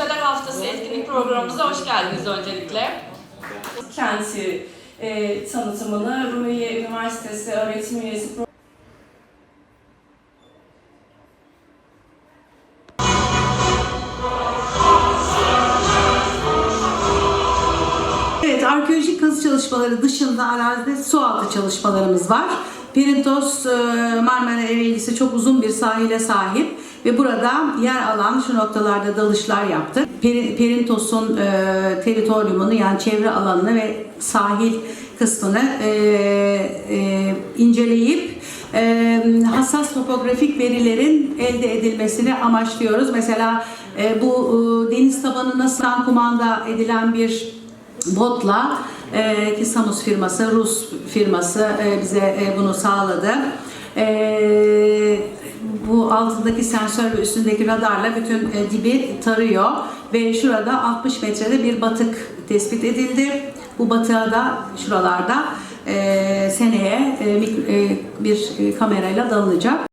Müzeler Haftası etkinlik programımıza hoş geldiniz öncelikle. Kenti e, tanıtımını Rumeli Üniversitesi öğretim üyesi Evet, arkeolojik kazı çalışmaları dışında arazide sualtı çalışmalarımız var. Perintos e, Marmara Ereğlisi çok uzun bir sahile sahip ve burada yer alan şu noktalarda dalışlar yaptık. Peri- Perintos'un e, teritoriumunu yani çevre alanını ve sahil kısmını e, e, inceleyip e, hassas topografik verilerin elde edilmesini amaçlıyoruz. Mesela e, bu e, deniz tabanına kumanda edilen bir botla e, ki Samus firması, Rus firması e, bize e, bunu sağladı. E, bu altındaki sensör ve üstündeki radarla bütün e, dibi tarıyor ve şurada 60 metrede bir batık tespit edildi. Bu batığa da şuralarda e, seneye e, e, bir e, kamerayla dalınacak.